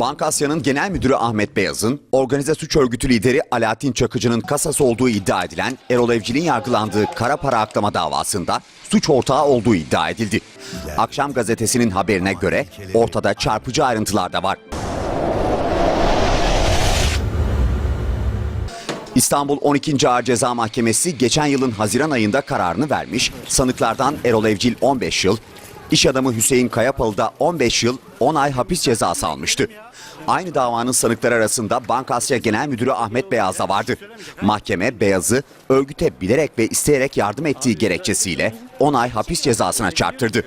Bankasya'nın genel müdürü Ahmet Beyaz'ın organize suç örgütü lideri Alaaddin Çakıcı'nın kasası olduğu iddia edilen Erol Evcil'in yargılandığı kara para aklama davasında suç ortağı olduğu iddia edildi. Akşam gazetesinin haberine göre ortada çarpıcı ayrıntılar da var. İstanbul 12. Ağır Ceza Mahkemesi geçen yılın Haziran ayında kararını vermiş. Sanıklardan Erol Evcil 15 yıl, iş adamı Hüseyin Kayapalı da 15 yıl 10 ay hapis cezası almıştı. Aynı davanın sanıkları arasında Bankasya Genel Müdürü Ahmet Beyaz da vardı. Mahkeme Beyaz'ı örgüte bilerek ve isteyerek yardım ettiği gerekçesiyle 10 ay hapis cezasına çarptırdı.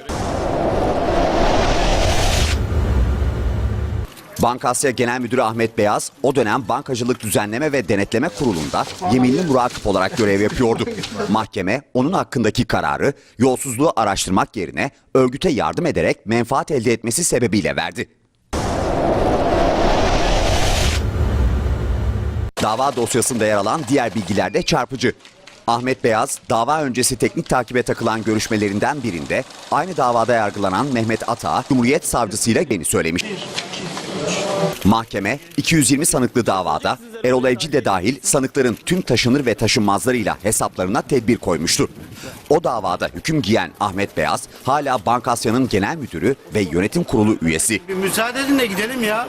Bankasya Genel Müdürü Ahmet Beyaz o dönem Bankacılık Düzenleme ve Denetleme Kurulu'nda yeminli murakip olarak görev yapıyordu. Mahkeme onun hakkındaki kararı yolsuzluğu araştırmak yerine örgüte yardım ederek menfaat elde etmesi sebebiyle verdi. Dava dosyasında yer alan diğer bilgiler de çarpıcı. Ahmet Beyaz, dava öncesi teknik takibe takılan görüşmelerinden birinde aynı davada yargılanan Mehmet Ata, Cumhuriyet Savcısıyla beni söylemiş. Mahkeme 220 sanıklı davada Erol Evcil de dahil sanıkların tüm taşınır ve taşınmazlarıyla hesaplarına tedbir koymuştu. O davada hüküm giyen Ahmet Beyaz hala Bankasya'nın genel müdürü ve yönetim kurulu üyesi. Bir müsaade edin de gidelim ya.